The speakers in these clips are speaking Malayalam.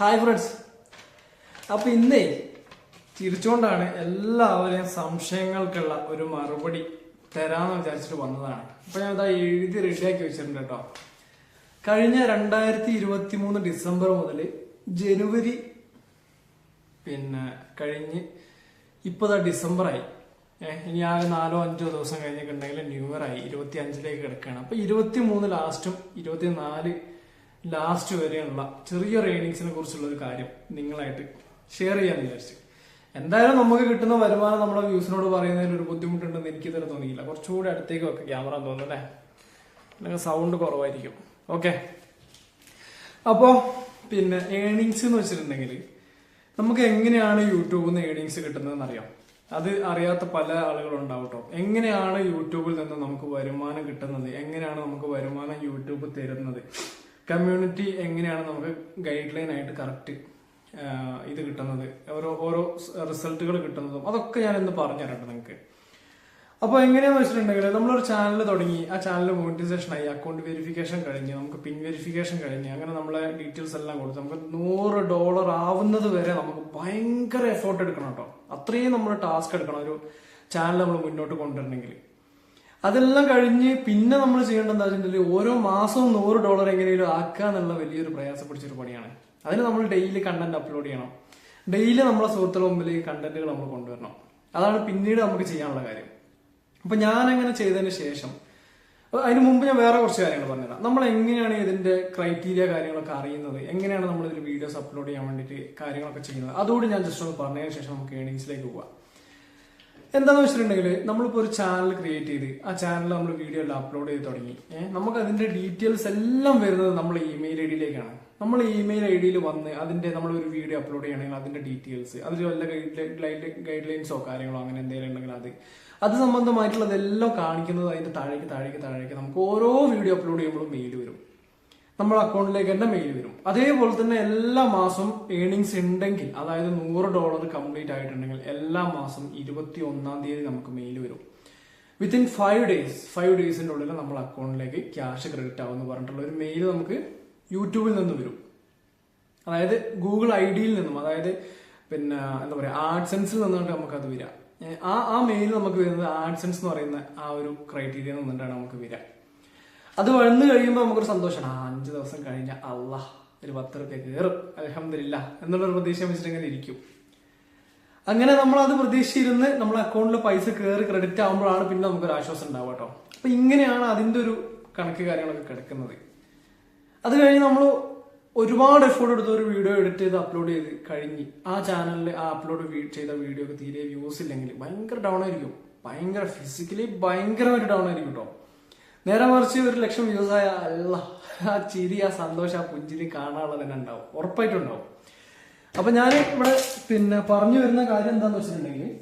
ഹായ് ഫ്രണ്ട്സ് അപ്പൊ ഇന്നേ ചിരിച്ചുകൊണ്ടാണ് എല്ലാവരെയും സംശയങ്ങൾക്കുള്ള ഒരു മറുപടി തരാന്ന് വിചാരിച്ചിട്ട് വന്നതാണ്. അപ്പൊ ഞാൻ ഇതാ എഴുതി റെഡിയാക്കി വെച്ചിട്ടുണ്ട് കേട്ടോ. കഴിഞ്ഞ രണ്ടായിരത്തി ഇരുപത്തി മൂന്ന് ഡിസംബർ മുതൽ ജനുവരി പിന്നെ കഴിഞ്ഞ് ഇപ്പതാ ഡിസംബറായി. ഇനി ആകെ നാലോ അഞ്ചോ ദിവസം കഴിഞ്ഞിട്ടുണ്ടെങ്കിൽ ന്യൂ ഇയർ ആയി ഇരുപത്തി അഞ്ചിലേക്ക് കിടക്കുകയാണ് അപ്പൊ ഇരുപത്തി മൂന്ന് ലാസ്റ്റും ഇരുപത്തിനാല് ലാസ്റ്റ് വരെയുള്ള ചെറിയ റേഡിങ്സിനെ കുറിച്ചുള്ള ഒരു കാര്യം നിങ്ങളായിട്ട് ഷെയർ ചെയ്യാൻ വിചാരിച്ചു. എന്തായാലും നമുക്ക് കിട്ടുന്ന വരുമാനം നമ്മുടെ വ്യൂസിനോട് പറയുന്നതിൽ ഒരു ബുദ്ധിമുട്ടുണ്ടെന്ന് എനിക്ക് ഇതുവരെ തോന്നിയില്ല. കുറച്ചുകൂടി അടുത്തേക്ക് വെക്കാം ക്യാമറ തോന്നുന്നു അല്ലേ? അല്ലെങ്കിൽ സൗണ്ട് കുറവായിരിക്കും. ഓക്കെ അപ്പോ പിന്നെ ഏണിങ്സ് എന്ന് വെച്ചിട്ടുണ്ടെങ്കിൽ നമുക്ക് എങ്ങനെയാണ് യൂട്യൂബിൽ നിന്ന് ഏണിങ്സ് കിട്ടുന്നതെന്ന് അറിയാം. അത് അറിയാത്ത പല ആളുകളുണ്ടാവും കേട്ടോ എങ്ങനെയാണ് യൂട്യൂബിൽ നിന്ന് നമുക്ക് വരുമാനം കിട്ടുന്നത്? എങ്ങനെയാണ് നമുക്ക് വരുമാനം യൂട്യൂബ് തരുന്നത്? കമ്മ്യൂണിറ്റി എങ്ങനെയാണ് നമുക്ക് ഗൈഡ് ലൈൻ ആയിട്ട് കറക്റ്റ് ഇത് കിട്ടുന്നത്? ഓരോ ഓരോ റിസൾട്ടുകൾ കിട്ടുന്നതും അതൊക്കെ ഞാൻ ഇന്ന് പറഞ്ഞു തരട്ടെ നിങ്ങൾക്ക് അപ്പൊ എങ്ങനെയാന്ന് വെച്ചിട്ടുണ്ടെങ്കിൽ നമ്മളൊരു ചാനൽ തുടങ്ങി. ആ ചാനൽ മോണിറ്റൈസേഷൻ ആയി അക്കൗണ്ട് വെരിഫിക്കേഷൻ കഴിഞ്ഞ് നമുക്ക് പിൻ വെരിഫിക്കേഷൻ കഴിഞ്ഞ് അങ്ങനെ നമ്മളെ ഡീറ്റെയിൽസ് എല്ലാം കൊടുത്ത് നമുക്ക് നൂറ് ഡോളർ ആവുന്നത് വരെ നമുക്ക് ഭയങ്കര എഫോർട്ട് എടുക്കണം കേട്ടോ. അത്രയും നമ്മൾ ടാസ്ക് എടുക്കണം ഒരു ചാനൽ നമ്മൾ മുന്നോട്ട് കൊണ്ടുവരണമെങ്കിൽ അതെല്ലാം കഴിഞ്ഞ് പിന്നെ നമ്മൾ ചെയ്യേണ്ടത് എന്താ വെച്ചിട്ടുണ്ടെങ്കിൽ ഓരോ മാസവും നൂറ് ഡോളർ എങ്ങനെയും ആക്കുക എന്നുള്ള വലിയൊരു പ്രയാസപ്പെടിച്ചൊരു പണിയാണ്. അതിന് നമ്മൾ ഡെയിലി കണ്ടന്റ് അപ്ലോഡ് ചെയ്യണം. ഡെയിലി നമ്മളെ സുഹൃത്തുക്കളുടെ മുമ്പിൽ കണ്ടന്റുകൾ നമ്മൾ കൊണ്ടുവരണം. അതാണ് പിന്നീട് നമുക്ക് ചെയ്യാനുള്ള കാര്യം. അപ്പൊ ഞാൻ അങ്ങനെ ചെയ്തതിന് ശേഷം അതിന് മുമ്പ് ഞാൻ വേറെ കുറച്ച് കാര്യങ്ങൾ പറഞ്ഞുതരാം. നമ്മൾ എങ്ങനെയാണ് ഇതിന്റെ ക്രൈറ്റീരിയ കാര്യങ്ങളൊക്കെ അറിയുന്നത്? എങ്ങനെയാണ് നമ്മൾ ഇതിൽ വീഡിയോസ് അപ്ലോഡ് ചെയ്യാൻ വേണ്ടിയിട്ട് കാര്യങ്ങളൊക്കെ ചെയ്യുന്നത്? അതുകൂടി ഞാൻ ജസ്റ്റ് ഒന്ന് പറഞ്ഞതിന് ശേഷം നമുക്ക് ഏണിങ്സിലേക്ക് പോവാം. എന്താന്ന് വെച്ചിട്ടുണ്ടെങ്കിൽ നമ്മളിപ്പോ ഒരു ചാനൽ ക്രിയേറ്റ് ചെയ്ത് ആ ചാനൽ നമ്മൾ വീഡിയോ എല്ലാം അപ്ലോഡ് ചെയ്ത് തുടങ്ങി. നമുക്ക് അതിന്റെ ഡീറ്റെയിൽസ് എല്ലാം വരുന്നത് നമ്മൾ ഇമെയിൽ ഐ ഡിയിലേക്കാണ് നമ്മൾ ഇമെയിൽ ഐ ഡിയിൽ വന്ന് അതിന്റെ നമ്മൾ ഒരു വീഡിയോ അപ്ലോഡ് ചെയ്യണമെങ്കിൽ അതിന്റെ ഡീറ്റെയിൽസ് അതിൽ വല്ല ഗൈഡ് ലൈൻസോ കാര്യങ്ങളോ അങ്ങനെ എന്തെങ്കിലും ഉണ്ടെങ്കിൽ അത്. അത് സംബന്ധമായിട്ടുള്ളതെല്ലാം കാണിക്കുന്നത് അതിന്റെ താഴേക്ക് താഴേക്ക് താഴേക്ക് നമുക്ക് ഓരോ വീഡിയോ അപ്ലോഡ് ചെയ്യുമ്പോഴും മെയിൽ വരും. നമ്മുടെ അക്കൗണ്ടിലേക്ക് തന്നെ മെയിൽ വരും. അതേപോലെ തന്നെ എല്ലാ മാസം ഏണിങ്സ് ഉണ്ടെങ്കിൽ അതായത് നൂറ് ഡോളർ കംപ്ലീറ്റ് ആയിട്ടുണ്ടെങ്കിൽ എല്ലാ മാസം ഇരുപത്തി ഒന്നാം തീയതി നമുക്ക് മെയിൽ വരും. വിത്തിൻ ഫൈവ് ഡേയ്സ് ഫൈവ് ഡേയ്സിന്റെ ഉള്ളിൽ നമ്മൾ അക്കൗണ്ടിലേക്ക് ക്യാഷ് ക്രെഡിറ്റ് ആവുമെന്ന് പറഞ്ഞിട്ടുള്ള ഒരു മെയിൽ നമുക്ക് യൂട്യൂബിൽ നിന്ന് വരും. അതായത് ഗൂഗിൾ ഐ ഡിയിൽ നിന്നും അതായത് പിന്നെ എന്താ പറയുക ആഡ്സെൻസിൽ നിന്നുകൊണ്ട് നമുക്ക് അത് വരിക ആ ആ മെയിൽ നമുക്ക് വരുന്നത് ആഡ്സെൻസ് എന്ന് പറയുന്ന ആ ഒരു ക്രൈറ്റീരിയ നിന്നിട്ടാണ് നമുക്ക് വരിക. അത് വന്നു കഴിയുമ്പോൾ നമുക്കൊരു സന്തോഷമാണ്. ആ ദിവസം കഴിഞ്ഞ അള്ളാഹ് ഒരു റുപ്യ കയറും. അലഹമില്ല എന്നുള്ളൊരു പ്രതീക്ഷ വെച്ചിട്ട് ഇങ്ങനെ ഇരിക്കും. അങ്ങനെ നമ്മൾ അത് പ്രതീക്ഷിച്ചിരുന്ന് നമ്മളെ അക്കൗണ്ടിൽ പൈസ കയറി ക്രെഡിറ്റ് ആകുമ്പോഴാണ് പിന്നെ നമുക്കൊരു ആശ്വാസം ഉണ്ടാവുക കേട്ടോ. അപ്പൊ ഇങ്ങനെയാണ് അതിന്റെ ഒരു കണക്ക് കാര്യങ്ങളൊക്കെ കിടക്കുന്നത്. അത് കഴിഞ്ഞ് നമ്മൾ ഒരുപാട് എഫേർട്ട് എടുത്ത് ഒരു വീഡിയോ എഡിറ്റ് ചെയ്ത് അപ്ലോഡ് ചെയ്ത് കഴിഞ്ഞ് ആ ചാനലിൽ ആ അപ്ലോഡ് ചെയ്ത വീഡിയോ ഒക്കെ തീരെ വ്യൂസ് ഇല്ലെങ്കിൽ ഭയങ്കര ഡൗൺ ആയിരിക്കും. ഭയങ്കര ഫിസിക്കലി ഭയങ്കരമായിട്ട് ഡൗൺ ആയിരിക്കും കേട്ടോ. നേരെ മറിച്ച് ഒരു ലക്ഷം വ്യൂസ് ആയ അല്ല ആ ചിരി ആ സന്തോഷം ആ പുഞ്ചിരി കാണാനുള്ളത് തന്നെ ഉണ്ടാവും. ഉറപ്പായിട്ടുണ്ടാവും. അപ്പൊ ഞാൻ ഇവിടെ പിന്നെ പറഞ്ഞു വരുന്ന കാര്യം എന്താന്ന് വെച്ചിട്ടുണ്ടെങ്കിൽ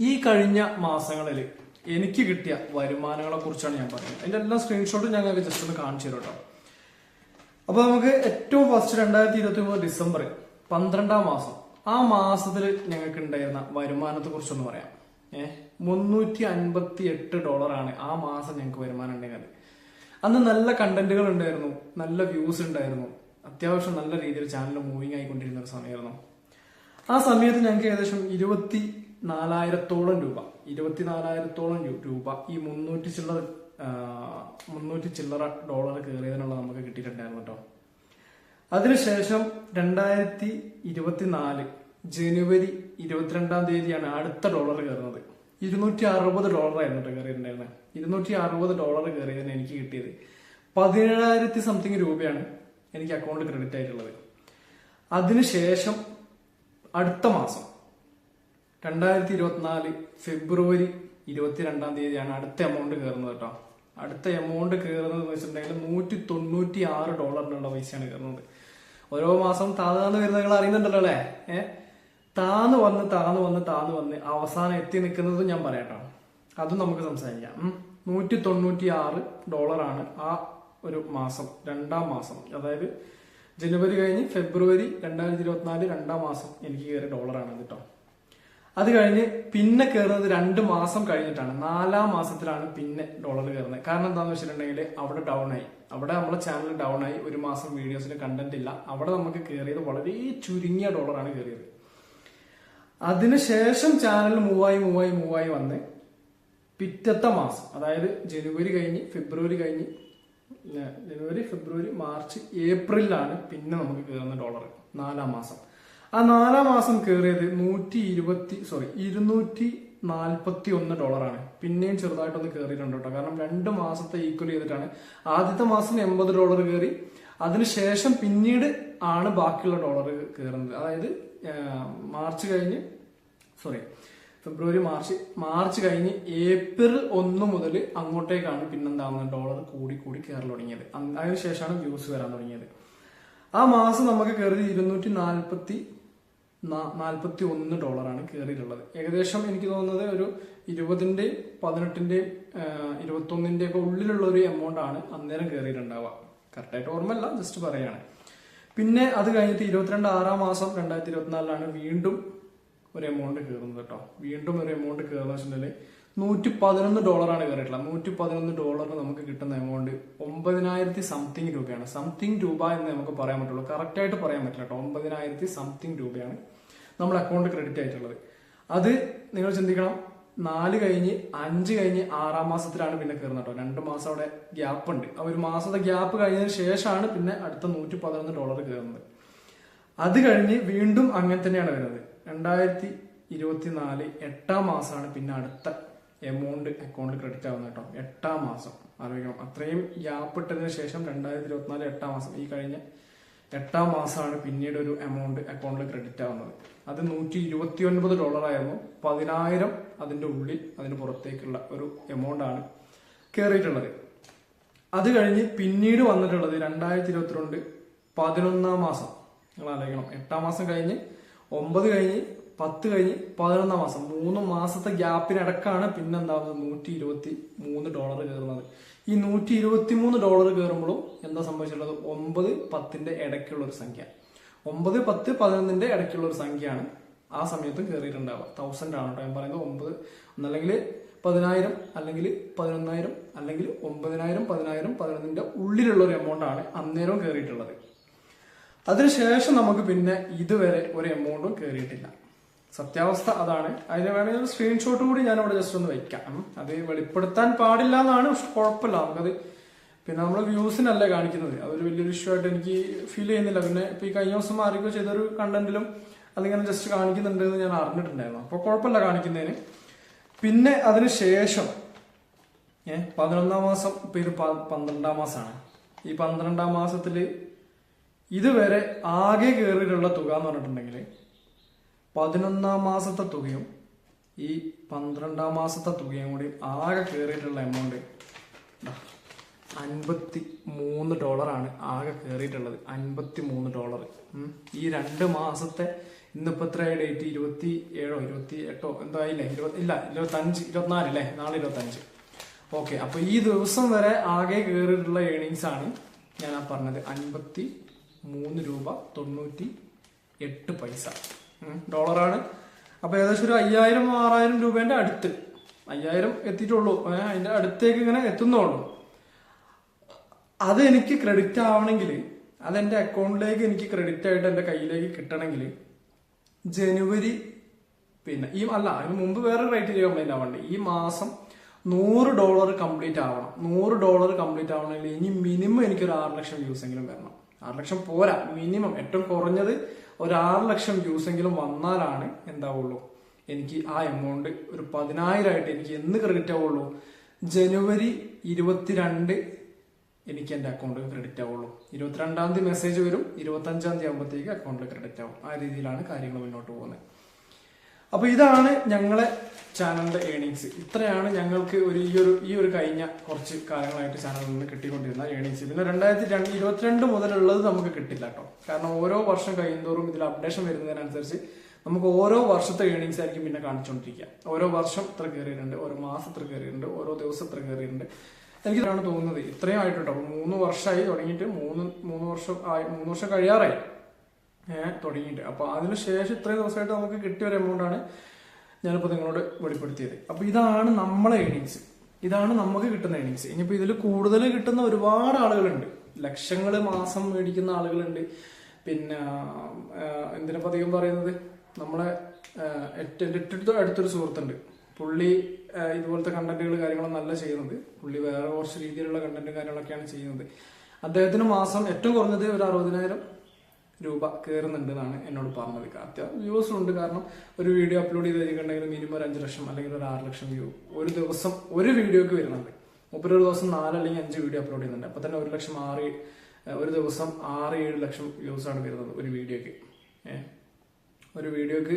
ഈ കഴിഞ്ഞ മാസങ്ങളിൽ എനിക്ക് കിട്ടിയ വരുമാനങ്ങളെ കുറിച്ചാണ് ഞാൻ പറയുന്നത്. അതിന്റെ എല്ലാ സ്ക്രീൻഷോട്ടും ഞങ്ങൾക്ക് ജസ്റ്റ് ഒന്ന് കാണിച്ചു തരും കേട്ടോ അപ്പൊ നമുക്ക് ഏറ്റവും ഫസ്റ്റ് രണ്ടായിരത്തി ഇരുപത്തി മൂന്ന് ഡിസംബർ പന്ത്രണ്ടാം മാസം. ആ മാസത്തിൽ ഞങ്ങൾക്ക് ഉണ്ടായിരുന്ന വരുമാനത്തെ കുറിച്ചൊന്ന് പറയാം. ഏഹ് മുന്നൂറ്റി അൻപത്തി എട്ട് ഡോളറാണ് ആ മാസം ഞങ്ങൾക്ക് വരുമാനം ഉണ്ടായിരുന്നത്. അന്ന് നല്ല കണ്ടന്റുകൾ ഉണ്ടായിരുന്നു. നല്ല വ്യൂസ് ഉണ്ടായിരുന്നു. അത്യാവശ്യം നല്ല രീതിയിൽ ചാനൽ മൂവിങ് ആയിക്കൊണ്ടിരുന്ന ഒരു സമയമായിരുന്നു. ആ സമയത്ത് ഞങ്ങൾക്ക് ഏകദേശം ഇരുപത്തി നാലായിരത്തോളം രൂപ ഇരുപത്തി നാലായിരത്തോളം രൂപ ഈ മുന്നൂറ്റി ചില്ലറ മുന്നൂറ്റി ചില്ലറ ഡോളർ കയറിയതിനുള്ള നമുക്ക് കിട്ടിയിട്ടുണ്ടായിരുന്നു കേട്ടോ. അതിനുശേഷം രണ്ടായിരത്തി ഇരുപത്തിനാല് ജനുവരി ഇരുപത്തിരണ്ടാം തീയതിയാണ് അടുത്ത ഡോളർ കയറുന്നത്. ഇരുന്നൂറ്റി അറുപത് ഡോളർ ആയിരുന്നു കേട്ടോ കയറിയിട്ടുണ്ടായിരുന്നത്. ഇരുന്നൂറ്റി അറുപത് ഡോളർ കയറിയതിന് എനിക്ക് കിട്ടിയത്. പതിനേഴായിരത്തി സംതിങ് രൂപയാണ് എനിക്ക് അക്കൗണ്ട് ക്രെഡിറ്റ് ആയിട്ടുള്ളത്. അതിനുശേഷം അടുത്ത മാസം രണ്ടായിരത്തി ഇരുപത്തിനാല് ഫെബ്രുവരി ഇരുപത്തിരണ്ടാം തീയതിയാണ് അടുത്ത എമൗണ്ട് കയറുന്നത് കേട്ടോ. അടുത്ത എമൗണ്ട് കയറുന്നത് എന്ന് വെച്ചിട്ടുണ്ടെങ്കിൽ നൂറ്റി തൊണ്ണൂറ്റി ആറ് ഡോളറിനുള്ള പൈസയാണ് കയറുന്നത്. ഓരോ മാസം താതാന്ന് വരുന്ന നിങ്ങൾ അറിയുന്നുണ്ടല്ലോ അല്ലേ? ഏഹ് താന്ന് വന്ന് താന്ന് വന്ന് താന്ന് വന്ന് അവസാനം എത്തി നിൽക്കുന്നത് ഞാൻ പറയട്ടോ. അതും നമുക്ക് സംസാരിക്കാം. നൂറ്റി തൊണ്ണൂറ്റി ആറ് ഡോളറാണ് ആ ഒരു മാസം രണ്ടാം മാസം. അതായത് ജനുവരി കഴിഞ്ഞ് ഫെബ്രുവരി രണ്ടായിരത്തി ഇരുപത്തിനാല് രണ്ടാം മാസം എനിക്ക് കയറിയ ഡോളറാണ് കേട്ടോ അത് കഴിഞ്ഞ് പിന്നെ കയറുന്നത് രണ്ട് മാസം കഴിഞ്ഞിട്ടാണ്. നാലാം മാസത്തിലാണ് പിന്നെ ഡോളർ കയറുന്നത്. കാരണം എന്താണെന്ന് വെച്ചിട്ടുണ്ടെങ്കിൽ അവിടെ ഡൗൺ ആയി. അവിടെ നമ്മുടെ ചാനൽ ഡൗൺ ആയി. ഒരു മാസം വീഡിയോസിന് കണ്ടന്റ് ഇല്ല. അവിടെ നമുക്ക് കയറിയത് വളരെ ചുരുങ്ങിയ ഡോളറാണ് കയറിയത്. അതിനുശേഷം ചാനൽ മൂവായി മൂവായി മൂവായി വന്ന് പിറ്റത്തെ മാസം അതായത് ജനുവരി കഴിഞ്ഞ് ഫെബ്രുവരി കഴിഞ്ഞ് ജനുവരി ഫെബ്രുവരി മാർച്ച് ഏപ്രിലാണ് പിന്നെ നമുക്ക് കയറുന്ന ഡോളർ നാലാം മാസം. ആ നാലാം മാസം കയറിയത് നൂറ്റി ഇരുപത്തി സോറി ഇരുന്നൂറ്റി നാൽപ്പത്തി ഒന്ന് ഡോളറാണ് പിന്നെയും ചെറുതായിട്ടൊന്ന് കയറിയിട്ടുണ്ട് കേട്ടോ. കാരണം രണ്ട് മാസത്തെ ഈക്വൽ ചെയ്തിട്ടാണ്. ആദ്യത്തെ മാസം എൺപത് ഡോളർ കയറി അതിനുശേഷം പിന്നീട് ആണ് ബാക്കിയുള്ള ഡോളർ കയറുന്നത് അതായത് മാർച്ച് കഴിഞ്ഞ് സോറി ഫെബ്രുവരി മാർച്ച് മാർച്ച് കഴിഞ്ഞ് ഏപ്രിൽ ഒന്ന് മുതൽ അങ്ങോട്ടേക്കാണ് പിന്നെന്താവുന്നത്? ഡോളർ കൂടി കൂടി കയറി തുടങ്ങിയത്. അതിനുശേഷമാണ് വ്യൂസ് വരാൻ തുടങ്ങിയത്. ആ മാസം നമുക്ക് കയറി ഇരുന്നൂറ്റി നാൽപ്പത്തി നാൽപ്പത്തി ഒന്ന് ഡോളറാണ് കയറിയിട്ടുള്ളത്. ഏകദേശം എനിക്ക് തോന്നുന്നത് ഒരു ഇരുപതിന്റെ പതിനെട്ടിന്റെ ഇരുപത്തി ഒന്നിന്റെ ഒക്കെ ഉള്ളിലുള്ള ഒരു എമൗണ്ട് ആണ് അന്നേരം കയറിയിട്ടുണ്ടാവുക. കറക്റ്റായിട്ട് ഓർമ്മല്ല ജസ്റ്റ് പറയാണ്. പിന്നെ അത് കഴിഞ്ഞിട്ട് ഇരുപത്തിരണ്ട് ആറാം മാസം രണ്ടായിരത്തി ഇരുപത്തിനാലിലാണ് വീണ്ടും ഒരു എമൗണ്ട് കയറുന്നത് കേട്ടോ. വീണ്ടും ഒരു എമൗണ്ട് കയറുന്ന വെച്ചിട്ടുണ്ടെങ്കിൽ നൂറ്റി പതിനൊന്ന് ഡോളറാണ് കയറിയിട്ടുള്ളത്. നൂറ്റി പതിനൊന്ന് ഡോളറിന് നമുക്ക് കിട്ടുന്ന എമൗണ്ട് ഒമ്പതിനായിരത്തി സംതിങ് രൂപയാണ്. സംതിങ് രൂപ എന്ന് നമുക്ക് പറയാൻ പറ്റുള്ളൂ. കറക്റ്റായിട്ട് പറയാൻ പറ്റില്ല കേട്ടോ. ഒമ്പതിനായിരത്തി സംതിങ് രൂപയാണ് നമ്മൾ അക്കൗണ്ട് ക്രെഡിറ്റ് ആയിട്ടുള്ളത്. അത് നിങ്ങൾ ചിന്തിക്കണം. നാല് കഴിഞ്ഞ് അഞ്ച് കഴിഞ്ഞ് ആറാം മാസത്തിലാണ് പിന്നെ കയറുന്നത് കേട്ടോ. രണ്ട് മാസം അവിടെ ഗ്യാപ്പ് ഉണ്ട്. ആ ഒരു മാസത്തെ ഗ്യാപ്പ് കഴിഞ്ഞതിന് ശേഷമാണ് പിന്നെ അടുത്ത നൂറ്റി പതിനൊന്ന് ഡോളർ കയറുന്നത്. അത് കഴിഞ്ഞ് വീണ്ടും അങ്ങനെ തന്നെയാണ് വരുന്നത്. രണ്ടായിരത്തി ഇരുപത്തിനാല് എട്ടാം മാസമാണ് പിന്നെ അടുത്ത എമൗണ്ട് അക്കൗണ്ടിൽ ക്രെഡിറ്റ് ആവുന്നത് കേട്ടോ. എട്ടാം മാസം. ആലോചിക്കണം. അത്രയും ഗ്യാപ്പ് ഇട്ടതിന് ശേഷം രണ്ടായിരത്തി ഇരുപത്തിനാല് എട്ടാം മാസം. ഈ കഴിഞ്ഞ എട്ടാം മാസമാണ് പിന്നീട് ഒരു എമൗണ്ട് അക്കൗണ്ടിൽ ക്രെഡിറ്റ് ആവുന്നത്. അത് നൂറ്റി ഇരുപത്തി ഒൻപത് ഡോളർ പതിനായിരം അതിന്റെ ഉള്ളിൽ അതിന് പുറത്തേക്കുള്ള ഒരു എമൗണ്ട് ആണ് കയറിയിട്ടുള്ളത് അത് കഴിഞ്ഞ് പിന്നീട് വന്നിട്ടുള്ളത് രണ്ടായിരത്തി ഇരുപത്തിരണ്ട് പതിനൊന്നാം മാസം. നിങ്ങൾ ആലോചിക്കണം. എട്ടാം മാസം കഴിഞ്ഞ് ഒമ്പത് കഴിഞ്ഞ് പത്ത് കഴിഞ്ഞ് പതിനൊന്നാം മാസം. മൂന്ന് മാസത്തെ ഗ്യാപ്പിനടക്കാണ് പിന്നെന്താവുന്നത്? നൂറ്റി ഇരുപത്തി മൂന്ന് ഡോളർ കയറുന്നത്. ഈ നൂറ്റി ഇരുപത്തി മൂന്ന് ഡോളർ കയറുമ്പോഴും എന്താ സംഭവിച്ചിട്ടുള്ളത്? ഒമ്പത് പത്തിന്റെ ഇടയ്ക്കുള്ള ഒരു സംഖ്യ. ഒമ്പത് പത്ത് പതിനൊന്നിന്റെ ഇടയ്ക്കുള്ള ഒരു സംഖ്യയാണ് ആ സമയത്തും കയറിയിട്ടുണ്ടാവുക. തൗസൻഡ് ആണ് ഞാൻ പറയുന്നത് ഒമ്പത് ഒന്നല്ലെങ്കിൽ പതിനായിരം അല്ലെങ്കിൽ പതിനൊന്നായിരം അല്ലെങ്കിൽ ഒമ്പതിനായിരം പതിനായിരം പതിനൊന്നിന്റെ ഉള്ളിലുള്ള ഒരു എമൗണ്ട് ആണ് അന്നേരവും കയറിയിട്ടുള്ളത്. അതിനുശേഷം നമുക്ക് പിന്നെ ഇതുവരെ ഒരു എമൗണ്ടും കയറിയിട്ടില്ല. സത്യാവസ്ഥ അതാണ്. അതിന് വേണമെങ്കിൽ സ്ക്രീൻഷോട്ട് കൂടി ഞാൻ അവിടെ ജസ്റ്റ് ഒന്ന് വയ്ക്കാം. അത് വെളിപ്പെടുത്താൻ പാടില്ല എന്നാണ് കുഴപ്പമില്ല. നമുക്കത് പിന്നെ നമ്മൾ വ്യൂസിനല്ല കാണിക്കുന്നത്. അതൊരു വലിയൊരു ഇഷ്യൂ ആയിട്ട് എനിക്ക് ഫീൽ ചെയ്യുന്നില്ല. പിന്നെ ഇപ്പൊ ഈ കഴിഞ്ഞ ദിവസം ആരൊക്കെ ചെയ്തൊരു കണ്ടന്റിലും അതിങ്ങനെ ജസ്റ്റ് കാണിക്കുന്നുണ്ട് എന്ന് ഞാൻ അറിഞ്ഞിട്ടുണ്ടായിരുന്നു. അപ്പൊ കുഴപ്പമില്ല കാണിക്കുന്നതിന്. പിന്നെ അതിന് ശേഷം ഏഹ് പതിനൊന്നാം മാസം ഇപ്പൊ ഇത് പന്ത്രണ്ടാം മാസമാണ് ഈ പന്ത്രണ്ടാം മാസത്തിൽ ഇതുവരെ ആകെ കയറിയിട്ടുള്ള തുക എന്ന് പറഞ്ഞിട്ടുണ്ടെങ്കിൽ പതിനൊന്നാം മാസത്തെ തുകയും ഈ പന്ത്രണ്ടാം മാസത്തെ തുകയും കൂടി ആകെ കയറിയിട്ടുള്ള എമൗണ്ട് അൻപത്തി മൂന്ന് ഡോളറാണ് ആകെ കയറിയിട്ടുള്ളത് അൻപത്തി മൂന്ന് ഡോളർ ഈ രണ്ട് മാസത്തെ ഇന്നിപ്പോ എത്ര ഡേറ്റ് ഇരുപത്തി ഏഴോ ഇരുപത്തി എട്ടോ എന്തോ ആയില്ലേ? ഇരുപത്തി ഇല്ല ഇരുപത്തഞ്ച് ഇരുപത്തിനാല് അല്ലേ? നാളെ ഇരുപത്തഞ്ച്. ഓക്കെ അപ്പൊ ഈ ദിവസം വരെ ആകെ കയറിയിട്ടുള്ള ഏണിങ്സ് ആണ് ഞാൻ ആ പറഞ്ഞത്. അൻപത്തി മൂന്ന് രൂപ തൊണ്ണൂറ്റി എട്ട് പൈസ. ഡോളറാണ്. അപ്പൊ ഏകദേശം ഒരു അയ്യായിരം ആറായിരം രൂപേന്റെ അടുത്ത്. അയ്യായിരം എത്തിയിട്ടുള്ളൂ. അതിന്റെ അടുത്തേക്ക് ഇങ്ങനെ എത്തുന്നുള്ളൂ അത് എനിക്ക് ക്രെഡിറ്റ് ആവണമെങ്കിൽ അത് എന്റെ അക്കൗണ്ടിലേക്ക് എനിക്ക് ക്രെഡിറ്റ് ആയിട്ട് എന്റെ കയ്യിലേക്ക് കിട്ടണമെങ്കിൽ ജനുവരി പിന്നെ ഈ അല്ല അതിന് മുമ്പ് വേറെ ക്രൈറ്റീരിയ കംപ്ലൈന്റ് ആവണ്ടേ? ഈ മാസം നൂറ് ഡോളർ കംപ്ലീറ്റ് ആവണം. നൂറ് ഡോളർ കംപ്ലീറ്റ് ആവണമെങ്കിൽ ഇനി മിനിമം എനിക്കൊരു ആറ് ലക്ഷം വ്യൂസ് എങ്കിലും വരണം. ആറ് ലക്ഷം പോരാ. മിനിമം ഏറ്റവും കുറഞ്ഞത് ഒരു ആറ് ലക്ഷം വ്യൂസ് എങ്കിലും വന്നാലാണ് എന്താവുള്ളൂ. എനിക്ക് ആ എമൗണ്ട് ഒരു പതിനായിരമായിട്ട് എനിക്ക് എന്ന് ക്രെഡിറ്റ് ആവുള്ളൂ. ജനുവരി ഇരുപത്തിരണ്ട് എനിക്ക് എന്റെ അക്കൗണ്ടിൽ ക്രെഡിറ്റ് ആവുള്ളൂ. ഇരുപത്തിരണ്ടാം തീയതി മെസ്സേജ് വരും. ഇരുപത്തഞ്ചാം തീയതി ആകുമ്പോഴത്തേക്ക് അക്കൗണ്ടിൽ ക്രെഡിറ്റ് ആവും. ആ രീതിയിലാണ് കാര്യങ്ങൾ മുന്നോട്ട് പോകുന്നത്. അപ്പൊ ഇതാണ് ഞങ്ങളെ ചാനലിന്റെ ഏണിങ്സ് ഇത്രയാണ് ഞങ്ങൾക്ക് ഒരു ഈ ഒരു ഈ ഒരു കഴിഞ്ഞ കുറച്ച് കാലങ്ങളായിട്ട് ചാനലിൽ നിന്ന് കിട്ടിക്കൊണ്ടിരുന്ന ഏണിങ്സ് പിന്നെ രണ്ടായിരത്തി രണ്ട് ഇരുപത്തിരണ്ട് മുതലുള്ളത് നമുക്ക് കിട്ടില്ല കേട്ടോ. കാരണം ഓരോ വർഷം കഴിയുന്തോറും ഇതിൽ അപ്ഡേഷൻ വരുന്നതിനനുസരിച്ച് നമുക്ക് ഓരോ വർഷത്തെ ഏണിങ്സ് ആയിരിക്കും പിന്നെ കാണിച്ചുകൊണ്ടിരിക്കുക ഓരോ വർഷം ഇത്ര കയറിയിട്ടുണ്ട് ഓരോ മാസം ഇത്ര കയറിയിട്ടുണ്ട് ഓരോ ദിവസം ഇത്ര കയറിയിട്ടുണ്ട്. എനിക്ക് ഇതാണ് തോന്നുന്നത്. ഇത്രയും ആയിട്ട് കേട്ടോ മൂന്ന് വർഷമായി തുടങ്ങിയിട്ട് മൂന്ന് മൂന്ന് വർഷം ആയി മൂന്ന് വർഷം കഴിയാറായി. തുടങ്ങിയിട്ട്. അപ്പൊ അതിനുശേഷം ഇത്രയും ദിവസമായിട്ട് നമുക്ക് കിട്ടിയ ഒരു എമൗണ്ട് ആണ് ഞാനിപ്പോ നിങ്ങളോട് വെളിപ്പെടുത്തിയത്. അപ്പോൾ ഇതാണ് നമ്മളെ ഏണിങ്സ് ഇതാണ് നമുക്ക് കിട്ടുന്ന ഏണിങ്സ് ഇനിയിപ്പോ ഇതിൽ കൂടുതൽ കിട്ടുന്ന ഒരുപാട് ആളുകളുണ്ട്. ലക്ഷങ്ങൾ മാസം മേടിക്കുന്ന ആളുകളുണ്ട്. പിന്നെ എന്തിനപ്പോ അധികം പറയുന്നത്? നമ്മളെ ഏറ്റവും അടുത്തൊരു സുഹൃത്തുണ്ട്. പുള്ളി ഇതുപോലത്തെ കണ്ടന്റുകൾ കാര്യങ്ങളും നല്ല ചെയ്യുന്നത്. പുള്ളി വേറെ കുറച്ച് രീതിയിലുള്ള കണ്ടന്റ് കാര്യങ്ങളൊക്കെയാണ് ചെയ്യുന്നത്. അദ്ദേഹത്തിന് മാസം ഏറ്റവും കുറഞ്ഞത് ഒരു അറുപതിനായിരം. രൂപ കയറുന്നുണ്ട് എന്നാണ് എന്നോട് പറഞ്ഞത്. അത്യാവശ്യം വ്യൂസ് ഉണ്ട്. കാരണം ഒരു വീഡിയോ അപ്ലോഡ് ചെയ്ത് കഴിഞ്ഞിട്ടുണ്ടെങ്കിൽ മിനിമം ഒരു അഞ്ച് ലക്ഷം അല്ലെങ്കിൽ ഒരു ആറ് ലക്ഷം വ്യൂ ഒരു ദിവസം ഒരു വീഡിയോക്ക് വരുന്നുണ്ട്. മുപ്പത് ഒരു ദിവസം നാല് അല്ലെങ്കിൽ അഞ്ച് വീഡിയോ അപ്ലോഡ് ചെയ്യുന്നുണ്ട്. അപ്പൊ തന്നെ ഒരു ലക്ഷം ആറ് ഒരു ദിവസം ആറ് ഏഴ് ലക്ഷം വ്യൂസ് ആണ് വരുന്നത് ഒരു വീഡിയോക്ക്. ഒരു വീഡിയോക്ക്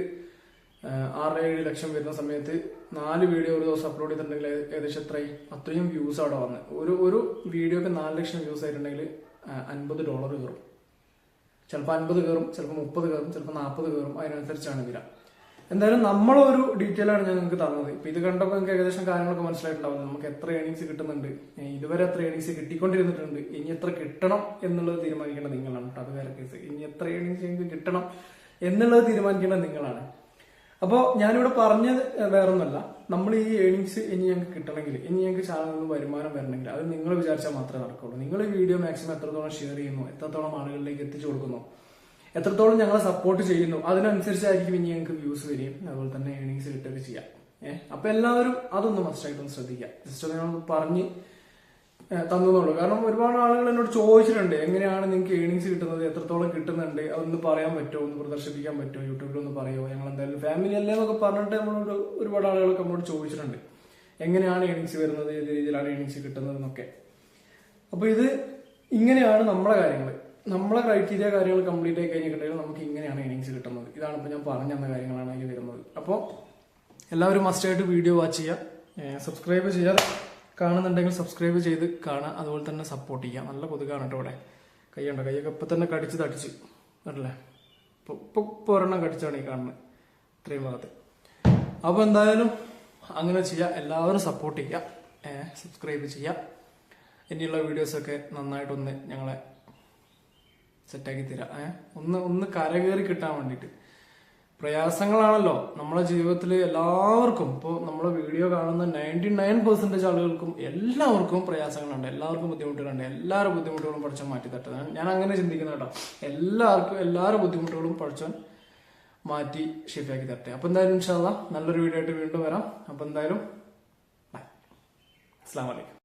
ആറ് ഏഴ് ലക്ഷം വരുന്ന സമയത്ത് നാല് വീഡിയോ ഒരു ദിവസം അപ്ലോഡ് ചെയ്തിട്ടുണ്ടെങ്കിൽ ഏകദേശം എത്രയും? അത്രയും വ്യൂസ് അവിടെ വന്ന്. ഒരു ഒരു വീഡിയോക്ക് നാല് ലക്ഷം വ്യൂസ് ആയിട്ടുണ്ടെങ്കിൽ അൻപത് ഡോളർ കയറും ചിലപ്പോൾ അൻപത് കയറും ചിലപ്പോൾ മുപ്പത് കയറും ചിലപ്പോൾ നാൽപ്പത് കയറും അതിനനുസരിച്ചാണ് വില. എന്തായാലും നമ്മളൊരു ഡീറ്റെയിൽ ആണ് ഞാൻ നിങ്ങൾക്ക് തന്നത്. ഇപ്പൊ ഇത് കണ്ടപ്പോൾ നിങ്ങൾക്ക് ഏകദേശം കാര്യങ്ങളൊക്കെ മനസ്സിലായിട്ടുണ്ടാവും നമുക്ക് എത്ര ഏണിങ്സ് കിട്ടുന്നുണ്ട്. ഇതുവരെ എത്ര ഏണിങ്സ് കിട്ടിക്കൊണ്ടിരുന്നിട്ടുണ്ട്. ഇനി എത്ര കിട്ടണം എന്നുള്ളത് തീരുമാനിക്കേണ്ടത് നിങ്ങളാണ് കേട്ടോ. അത് വേറെ കേസ് ഇനി എത്ര ഏണിങ്സ് കിട്ടണം എന്നുള്ളത് തീരുമാനിക്കേണ്ടത് നിങ്ങളാണ്. അപ്പോൾ ഞാനിവിടെ പറഞ്ഞത് വേറൊന്നുമല്ല. നമ്മൾ ഈ ഏണിങ്സ് ഇനി ഞങ്ങൾക്ക് കിട്ടണമെങ്കിൽ ഇനി ഞങ്ങൾക്ക് ചാനലിൽ വരുമാനം വരണമെങ്കിൽ അത് നിങ്ങൾ വിചാരിച്ചാൽ മാത്രമേ നടക്കുള്ളൂ. നിങ്ങൾ വീഡിയോ മാക്സിമം എത്രത്തോളം ഷെയർ ചെയ്യുന്നു എത്രത്തോളം ആളുകളിലേക്ക് എത്തിച്ചു കൊടുക്കുന്നു എത്രത്തോളം ഞങ്ങളെ സപ്പോർട്ട് ചെയ്യുന്നു അതിനനുസരിച്ചായിരിക്കും ഇനി ഞങ്ങൾക്ക് വ്യൂസ് വരികയും അതുപോലെ തന്നെ ഏണിങ്സ് കിട്ടുകയൊക്കെ ചെയ്യാം. ഏഹ് അപ്പൊ എല്ലാവരും അതൊന്ന് മസ്റ്റായിട്ടൊന്ന് ശ്രദ്ധിക്കുക. ജസ്റ്റ് ഒന്ന് പറഞ്ഞ് തന്നുള്ളൂ കാരണം ഒരുപാട് ആളുകൾ എന്നോട് ചോദിച്ചിട്ടുണ്ട് എങ്ങനെയാണ് നിങ്ങൾക്ക് ഏണിങ്സ് കിട്ടുന്നത് എത്രത്തോളം കിട്ടുന്നുണ്ട് അതൊന്ന് പറയാൻ പറ്റുമോ ഒന്ന് പ്രദർശിപ്പിക്കാൻ പറ്റുമോ യൂട്യൂബിൽ ഒന്ന് പറയുമോ ഞങ്ങൾ എന്തായാലും ഫാമിലി അല്ലേ എന്നൊക്കെ പറഞ്ഞിട്ട് നമ്മളോട് ഒരുപാട് ആളുകളൊക്കെ നമ്മളോട് ചോദിച്ചിട്ടുണ്ട്. എങ്ങനെയാണ് ഏണിങ്സ് വരുന്നത് ഏത് രീതിയിലാണ് ഏണിങ്സ് കിട്ടുന്നത് എന്നൊക്കെ. അപ്പൊ ഇത് ഇങ്ങനെയാണ് നമ്മളെ കാര്യങ്ങൾ. നമ്മളെ ക്രൈറ്റീരിയ കാര്യങ്ങൾ കംപ്ലീറ്റ് ആയി കഴിഞ്ഞിട്ടുണ്ടെങ്കിൽ നമുക്ക് ഇങ്ങനെയാണ് ഏണിങ്സ് കിട്ടുന്നത്. ഇതാണ് ഇപ്പൊ ഞാൻ പറഞ്ഞു തന്ന കാര്യങ്ങളാണ് അതിൽ വരുന്നത്. അപ്പോൾ എല്ലാവരും മസ്റ്റായിട്ട് വീഡിയോ വാച്ച് ചെയ്യുക. സബ്സ്ക്രൈബ് ചെയ്യാതെ കാണുന്നുണ്ടെങ്കിൽ സബ്സ്ക്രൈബ് ചെയ്ത് കാണുക. അതുപോലെ തന്നെ സപ്പോർട്ട് ചെയ്യാം നല്ല കൊതുകാണ് കേട്ടോ ഇവിടെ. കൈയുണ്ടോ? കൈയൊക്കെ ഇപ്പം തന്നെ കടിച്ച് തടിച്ച്. കണ്ടില്ലേ? ഇപ്പൊ ഇപ്പൊ ഇപ്പൊ ഒരെണ്ണം കടിച്ചാണ് ഈ കാണുന്നത്. ഇത്രയും ഭാഗത്ത്. അപ്പൊ എന്തായാലും അങ്ങനെ ചെയ്യുക എല്ലാവരും സപ്പോർട്ട് ചെയ്യുക. സബ്സ്ക്രൈബ് ചെയ്യുക. ഇനിയുള്ള വീഡിയോസൊക്കെ നന്നായിട്ടൊന്ന് ഞങ്ങളെ സെറ്റാക്കി തരാം. ഒന്ന് ഒന്ന് കരകയറി കിട്ടാൻ വേണ്ടിയിട്ട്. പ്രയാസങ്ങളാണല്ലോ നമ്മളെ ജീവിതത്തിൽ എല്ലാവർക്കും. ഇപ്പോൾ നമ്മളെ വീഡിയോ കാണുന്ന നയന്റി നയൻ പെർസെന്റേജ് ആളുകൾക്കും എല്ലാവർക്കും പ്രയാസങ്ങളുണ്ട്. എല്ലാവർക്കും ബുദ്ധിമുട്ടുകളുണ്ട്. എല്ലാവരും ബുദ്ധിമുട്ടുകളും പഠിച്ചാൽ മാറ്റി തട്ടത് ഞാൻ അങ്ങനെ ചിന്തിക്കുന്ന കേട്ടോ. എല്ലാവർക്കും എല്ലാവരും ബുദ്ധിമുട്ടുകളും പഠിച്ചാൽ മാറ്റി ഷിഫാക്കി തരട്ടെ. അപ്പോൾ എന്തായാലും ഇൻഷാല്ല നല്ലൊരു വീഡിയോ ആയിട്ട് വീണ്ടും വരാം. അപ്പോൾ എന്തായാലും ബൈ അസ്സാം വലൈക്കും